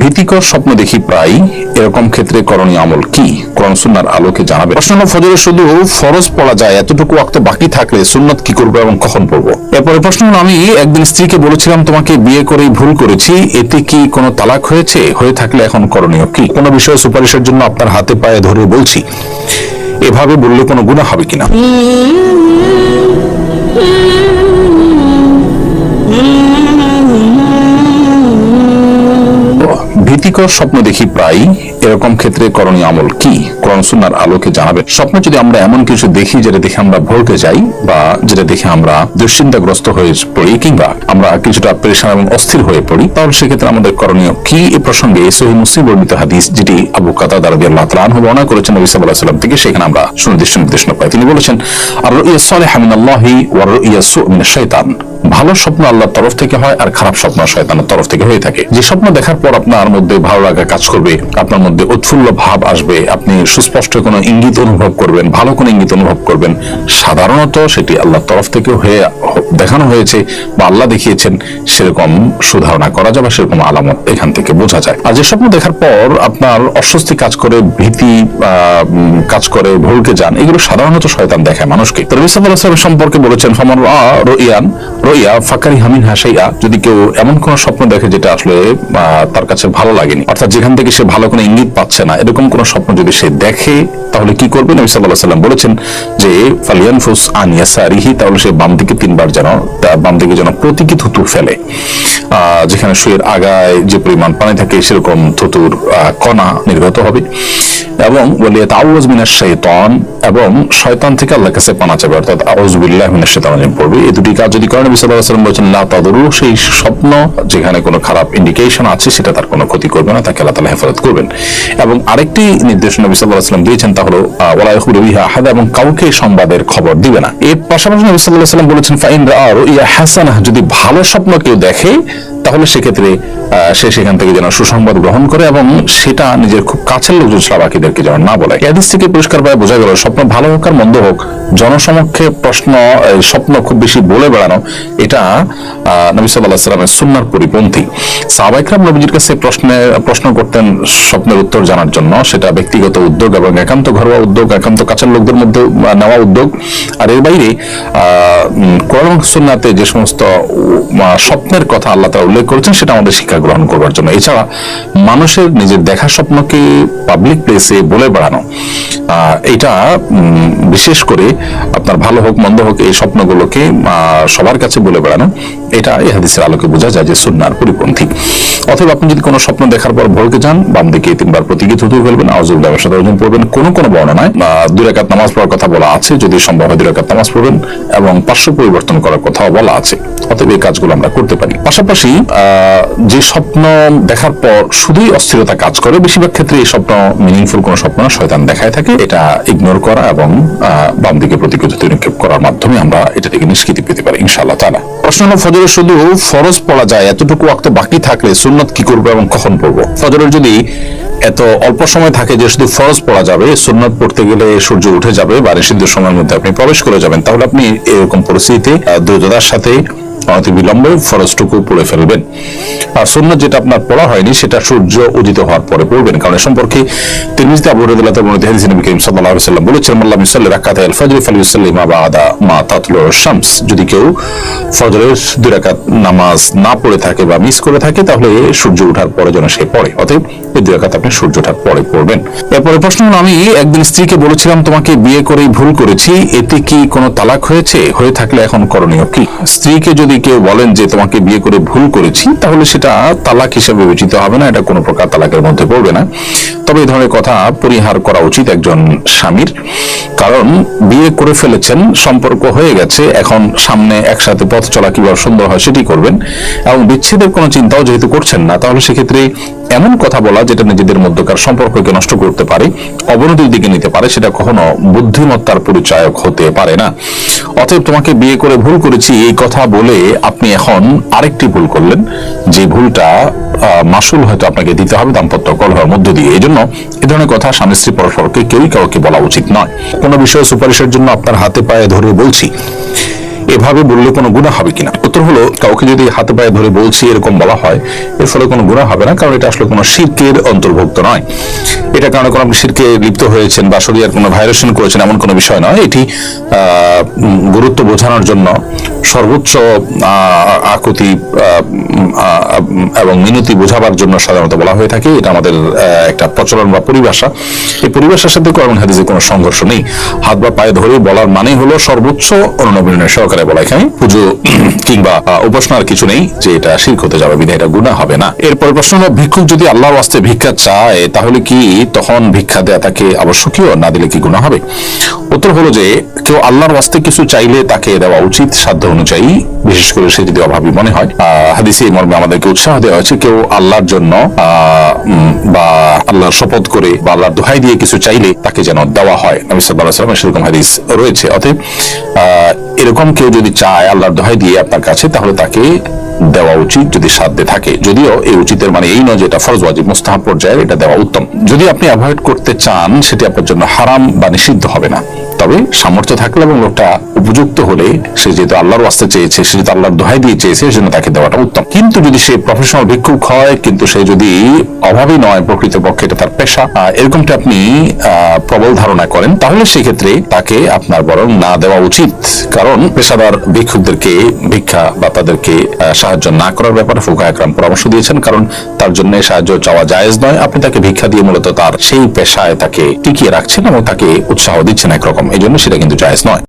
ভীতিকর স্বপ্ন দেখি প্রায় এরকম ক্ষেত্রে করণীয় আমল কি? কোরআন সুন্নার আলোকে জানাবে। প্রশ্ন হলো ফজরে শুধু ফরজ পড়া যায়? এতটুকু ওয়াক্ত বাকি থাকলে সুন্নত কি করব এবং কখন পড়ব? এরপরে প্রশ্ন আমি একদিন স্ত্রীকে বলেছিলাম, তোমাকে বিয়ে করেই ভুল করেছি। এতে কি কোনো তালাক হয়েছে? হয়ে থাকলে এখন করণীয় কি? কোনো বিষয়ে সুপারিশের জন্য আপনার হাতে পায়ে ধরে বলছি, এভাবে বললে কোনো গুণা হবে কিনা? স্বপ্ন দেখি প্রায় এরকম ক্ষেত্রে করণীয় আমল কি? কোরআন সুন্নার আলোকে জানাবে। স্বপ্ন যদি আমরা এমন কিছু দেখি যেটা দেখে আমরা ভরকে যাই বা যেটা দেখে আমরা দুশ্চিন্তাগ্রস্ত হয়ে পড়ি কিংবা আমরা কিছুটা পরেশান এবং অস্থির হয়ে পড়ি, তাহলে সেক্ষেত্রে আমাদের করণীয় কি? এ প্রসঙ্গে সহি মুসলিম বর্ণিত হাদিস যেটি আবু কাতা দারবি আল্লাহ তালাহ বর্ণনা করেছেন, নবী সাল্লাহ সাল্লাম থেকে। সেখানে আমরা সুনির্দিষ্ট নির্দেশনা পাই। তিনি বলেছেন, আর ইয়া সালেহ মিনাল্লাহি ওয়া ইয়া সু মিনাশ শাইতান ভালো স্বপ্ন আল্লাহর তরফ থেকে হয় আর খারাপ স্বপ্ন শয়তানের তরফ থেকে হয়ে থাকে। যে স্বপ্ন দেখার পর আপনার মধ্যে ভালো লাগা কাজ করবে, আপনার মধ্যে উৎফুল্ল ভাব আসবে, আপনি সুস্পষ্ট কোনো ইঙ্গিত অনুভব করবেন, ভালো কোনো ইঙ্গিত অনুভব করবেন, সাধারণত সেটি আল্লাহর তরফ থেকে হয়ে দেখানো হয়েছে বা আল্লাহ দেখিয়েছেন, সেরকম সুধারণা করা যায় বা সেরকম আলামত এখান থেকে বোঝা যায়। আর যে স্বপ্ন দেখার পর আপনার অস্বস্তি কাজ করে, ভীতি কাজ করে, ভুলকে যান, এগুলো সাধারণত শয়তান দেখায় মানুষকে। তো সম্পর্কে বলেছেন ফমর রইয়ান রইয়া ফাকারি হামিন হাসাইয়া, যদি কেউ এমন কোন স্বপ্ন দেখে যেটা আসলে তার কাছে ভালো লাগেনি, অর্থাৎ যেখান থেকে সে ভালো কোনো ইঙ্গিত পাচ্ছে না, এরকম কোন স্বপ্ন যদি সে দেখে, তাহলে কি করবে? নবী সাল্লাহ সাল্লাম বলেছেন যে, ফালিয়ানফুস আন ইয়াসারিহি, তাহলে সে বাম দিকে তিনবার যেন বাম দিকে যেন প্রতীকী থুতু ফেলে। যেখানে শুয়ের আগায় যে পরিমাণ পানি থাকে, সেরকম থুতুর কণা নির্গত হবে। এবং বলি তাওয়াজ মিনার শয়তান এবং শয়তান থেকে আল্লাহ কাছে পানা চাবে। অর্থাৎ আউযুবিল্লাহি মিনাশ শয়তানির রাজিম পড়বে। এই দুটি কাজ যদি করেন ওয়াসাল্লাম বলেছেন, লা তাদরু সেই স্বপ্ন, যেখানে কোনো খারাপ ইন্ডিকেশন আছে, সেটা তার কোনো ক্ষতি করবে না, তাকে আল্লাহ তাআলা হেফাজত করবেন। এবং আরেকটি নির্দেশনা নবী সাল্লাল্লাহু দিয়েছেন, তা হলো ইয়াখুরু আহাদা এবং কাউকে সংবাদের খবর দিবে না। এর পাশাপাশি নবী সাল্লাল্লাহু আলাইহি ওয়াসাল্লাম বলেছেন, ফাইন রাআ রুইয়া হাসানাহ যদি ভালো স্বপ্ন কেউ দেখে তাহলে সেক্ষেত্রে সে সেখান থেকে যেন সুসংবাদ গ্রহণ করে এবং সেটা নিজের খুব কাছের লোকজন ছাড়া বাকিদেরকে যেন না বলে। এই থেকে পরিষ্কার ভাবে বোঝা গেল, স্বপ্ন ভালো হোক আর মন্দ হোক, জনসমক্ষে প্রশ্ন স্বপ্ন খুব বেশি বলে বেড়ানো, এটা নবী সাল্লাহ সাল্লামের সুন্নার পরিপন্থী। সাহাবাইকরাম নবীজির কাছে প্রশ্নে, প্রশ্ন করতেন স্বপ্নের উত্তর জানার জন্য, সেটা ব্যক্তিগত উদ্যোগ এবং একান্ত ঘরোয়া উদ্যোগ, একান্ত কাছের লোকদের মধ্যে নেওয়া উদ্যোগ। আর এর বাইরে কোরআন সুন্নাতে যে সমস্ত স্বপ্নের কথা আল্লাহ তাআলা উল্লেখ করেছেন, সেটা আমাদের শিক্ষা গ্রহণ করবার জন্য। এছাড়া মানুষের নিজের দেখা স্বপ্নকে পাবলিক প্লেসে বলে বেড়ানো এটা বিশেষ করে আপনার ভালো হোক মন্দ হোক এই স্বপ্নগুলোকে সবার কাছে বলে বেড়ানো এটা এই হাদিসের আলোকে বোঝা যায় যে সুন্নার পরিপন্থী। অথবা আপনি যদি কোনো স্বপ্ন দেখার পর ভরকে যান বাম দিকে তিনবার প্রতীকী থুতু ফেলবেন আউজুল ব্যবসা অর্জন করবেন কোনো কোনো বর্ণনায় আহ, দুই রাকাত নামাজ পড়ার কথা বলা আছে যদি সম্ভব হয় দুই রাকাত নামাজ পড়বেন এবং পার্শ্ব পরিবর্তন করার কথাও বলা আছে। অতএব এই কাজগুলো আমরা করতে পারি। পাশাপাশি যে স্বপ্ন দেখার পর শুধুই অস্থিরতা কাজ করে বেশিরভাগ ক্ষেত্রে এই স্বপ্ন মিনিংফুল কোনো স্বপ্ন শয়তান দেখায় থাকে এটা ইগনোর করা এবং বাম দিকে প্রতিকূল নিক্ষেপ করার মাধ্যমে আমরা এটা থেকে নিষ্কৃতি পেতে পারি, ইনশাআল্লাহ তাআলা প্রশ্ন হলো ফজরে শুধু ফরজ পড়া যায়, এতটুকু ওয়াক্ত বাকি থাকলে সুন্নত কি করব এবং কখন পড়ব? ফজরের যদি এত অল্প সময় থাকে যে শুধু ফরজ পড়া যাবে, সুন্নত পড়তে গেলে সূর্য উঠে যাবে বা নিষিদ্ধ সময়ের মধ্যে আপনি প্রবেশ করে যাবেন, তাহলে আপনি এরকম পরিস্থিতিতে দ্রুততার সাথে অতি বিলম্বে ফরজটুকু পড়ে ফেলবেন। আর সুন্নত যেটা আপনার পড়া হয়নি, সেটা সূর্য উদিত হওয়ার পরে পড়বেন। কারণ এ সম্পর্কে তিরমিজিতে আবু রাদিয়াল্লাহু হাদিস নবী করিম সাল্লাল্লাহু আলাইহি ওয়াসাল্লাম বলেছেন আল্লাহ মিসাল্লি আল ফজর বাদা মা তাতলু শামস। যদি কেউ ফজরের দুই রাকাত নামাজ না পড়ে থাকে বা মিস করে থাকে, তাহলে সূর্য ওঠার পরে যেন সে পড়ে। অতএব এই দুই রাকাত আপনি সূর্য ওঠার পরে পড়বেন। এরপরে প্রশ্ন আমি একদিন স্ত্রীকে বলেছিলাম, তোমাকে বিয়ে করেই ভুল করেছি, এতে কি কোনো তালাক হয়েছে? হয়ে থাকলে এখন করণীয় কি? স্ত্রীকে যদি কেউ বলেন যে তোমাকে বিয়ে করে ভুল করেছি, তাহলে সেটা তালাক হিসেবে বিবেচিত হবে না। এটা কোনো প্রকার তালাকের মধ্যে পড়বে না। তবে এই ধরনের কথা পরিহার করা উচিত একজন স্বামীর। কারণ বিয়ে করে ফেলেছেন, সম্পর্ক হয়ে গেছে, এখন সামনে একসাথে পথ চলা কীভাবে সুন্দর হয় সেটি করবেন। এবং বিচ্ছেদের কোনো চিন্তাও যেহেতু করছেন না, তাহলে সেক্ষেত্রে এমন কথা বলা যেটা নিজেদের মধ্যকার সম্পর্ককে নষ্ট করতে পারে, অবনতির দিকে নিতে পারে, সেটা কখনো বুদ্ধিমত্তার পরিচায়ক হতে পারে না। অতএব তোমাকে বিয়ে করে ভুল করেছি, এই কথা বলে আপনি এখন আরেকটি ভুল করলেন। যে ভুলটা মাসুল হয়তো আপনাকে দিতে হবে, দাম্পত্য কলহের মধ্য দিয়ে। এই জন্য এ ধরনের কথা স্বামী স্ত্রী পরস্পরকে কেউই কাউকে বলা উচিত নয়। কোনো বিষয়ে সুপারিশের জন্য আপনার হাতে পায়ে ধরে বলছি এভাবে বললে কোনো গুণা হবে কিনা? উত্তর হলো, কাউকে যদি হাতে পায়ে ধরে বলছি এরকম বলা হয়, এর ফলে কোনো গুণা হবে না, কারণ এটা আসলে কোনো শিরকের অন্তর্ভুক্ত নয়। এটা কারণে কোনো আপনি শিরকে লিপ্ত হয়েছেন বা শরীরের কোনো ভাইরেশন করেছেন এমন কোনো বিষয় নয়। এটি গুরুত্ব বোঝানোর জন্য সর্বোচ্চ আকুতি এবং মিনতি বোঝাবার জন্য সাধারণত বলা হয়ে থাকে। এটা আমাদের একটা প্রচলন বা পরিভাষা। এই পরিভাষার সাথে কোরআন হাদিসে কোনো সংঘর্ষ নেই। হাত বা পায়ে ধরে বলার মানে হলো সর্বোচ্চ অনুনবীনের সহকারে বলা এখানে পুজো কিংবা উপাসনার কিছু নেই, যে এটা শির্ক হতে যাবে, বিধায় এটা গুণা হবে না। এরপর প্রশ্ন হলো, ভিক্ষুক যদি আল্লাহর আস্তে ভিক্ষা চায়, তাহলে কি তখন ভিক্ষা দেয়া তাকে আবশ্যকীয়, না দিলে কি গুণা হবে? উত্তর হলো যে, কেউ আল্লাহর ওয়াস্তে কিছু চাইলে তাকে দেওয়া উচিত সাধ্য অনুযায়ী, বিশেষ করে সে যদি অভাবী মনে হয়। হাদিসে এই মর্মে আমাদেরকে উৎসাহ দেওয়া হয়েছে, কেউ আল্লাহর জন্য বা আল্লাহর শপথ করে বা আল্লাহর দোহাই দিয়ে কিছু চাইলে তাকে যেন দেওয়া হয়। নবী আলাইহি সেরকম হাদিস রয়েছে। অতএব এরকম কেউ যদি চায় আল্লাহর দোহাই দিয়ে আপনার কাছে, তাহলে তাকে দেওয়া উচিত যদি সাধ্যে থাকে। যদিও এই উচিতের মানে এই নয় যে এটা ফরজ, ওয়াজিব, মুস্তাহাব পর্যায়ে এটা দেওয়া উত্তম। যদি আপনি অ্যাভয়েড করতে চান, সেটি আপনার জন্য হারাম বা নিষিদ্ধ হবে না। তবে সামর্থ্য থাকলে এবং লোকটা উপযুক্ত হলে সে যেহেতু আল্লাহর ওয়াস্তে চেয়েছে, সে যেহেতু আল্লাহর দোহাই দিয়ে চেয়েছে সেজন্য তাকে দেওয়াটা উত্তম। কিন্তু যদি সে প্রফেশনাল ভিক্ষুক হয়, কিন্তু সে যদি অভাবী নয় প্রকৃতপক্ষে, এটা তার পেশা। এরকমটা আপনি প্রবল ধারণা করেন। তাহলে সেক্ষেত্রে তাকে আপনার বরং না দেওয়া উচিত। কারণ পেশাদার ভিক্ষুকদেরকে ভিক্ষা বা তাদেরকে সাহায্য না করার ব্যাপারে ফুকা একরাম পরামর্শ দিয়েছেন। কারণ তার জন্য সাহায্য চাওয়া জায়েজ নয়। আপনি তাকে ভিক্ষা দিয়ে মূলত তার সেই পেশায় তাকে টিকিয়ে রাখছেন এবং তাকে উৎসাহ দিচ্ছেন একরকম। এই জন্য সেটা কিন্তু জায়েজ নয়।